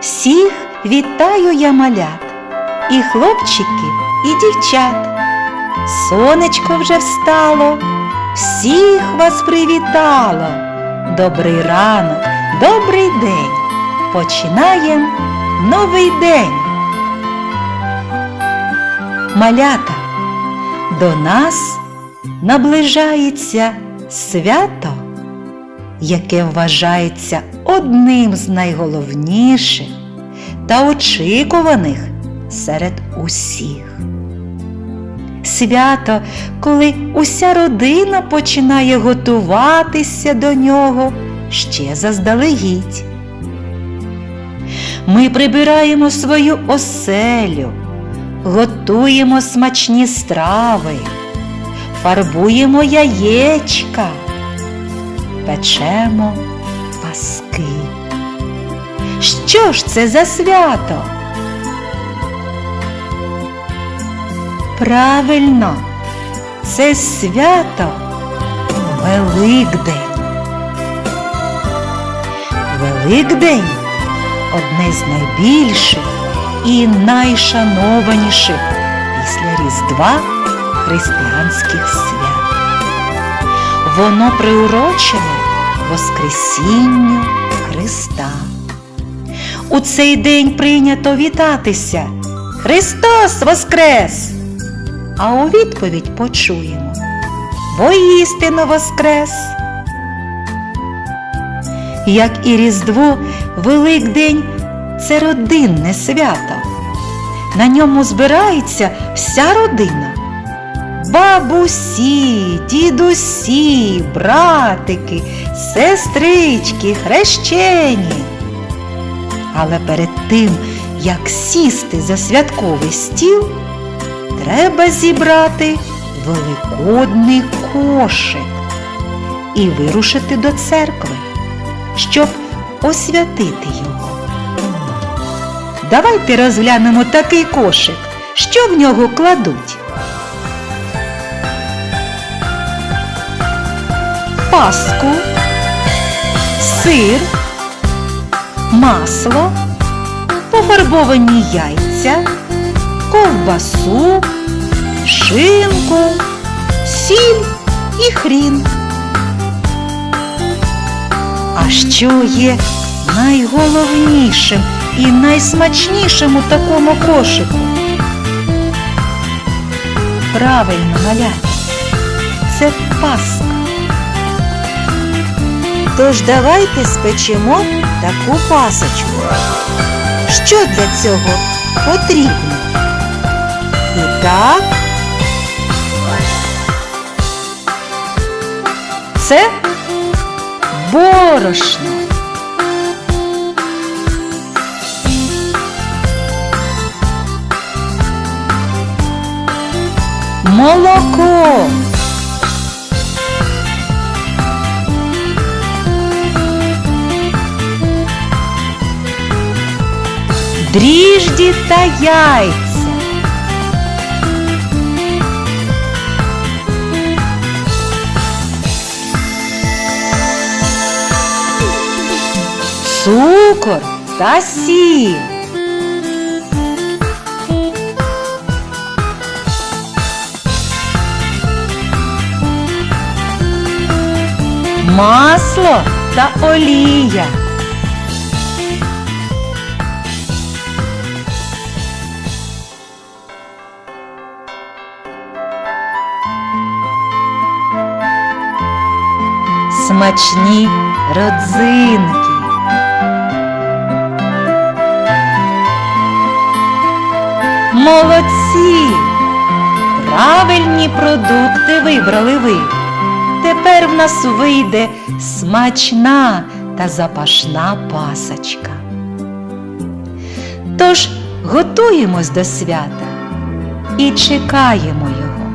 Всіх вітаю я малят, і хлопчиків, і дівчат. Сонечко вже встало, всіх вас привітало. Добрий ранок, добрий день. Починаєм новий день. Малята, до нас наближається свято, яке вважається одним з найголовніших та очікуваних серед усіх. Свято, коли уся родина починає готуватися до нього ще заздалегідь. Ми прибираємо свою оселю, готуємо смачні страви, фарбуємо яєчка, печемо паски. Що ж це за свято? Правильно, це свято Великдень. Великдень одне з найбільших і найшанованіших після Різдва християнських свят. Воно приурочене Воскресінню Христа. У цей день прийнято вітатися. Христос Воскрес! А у відповідь почуємо Воістину Воскрес! Як і Різдво, Великдень це родинне свято. На ньому збирається вся родина. Бабусі, дідусі, братики, сестрички, хрещені. Але перед тим, як сісти за святковий стіл, треба зібрати великодний кошик і вирушити до церкви, щоб освятити його. Давайте розглянемо такий кошик. Що в нього кладуть? Паску, сир, масло, пофарбовані яйця, ковбасу, шинку, сіль і хрін. А що є найголовнішим і найсмачнішим у такому кошику? Правильно, малята, це паска. Тож давайте спечемо таку пасочку. Що для цього потрібно? І так, Це борошно. Молоко. Дріжджі та яйця. цукор та сіль. Масло та олія. Смачні родзинки. Молодці! Правильні продукти вибрали ви. Тепер в нас вийде смачна та запашна пасочка. Тож готуємось до свята і чекаємо його.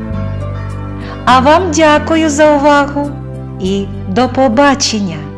А вам дякую за увагу і до побачення!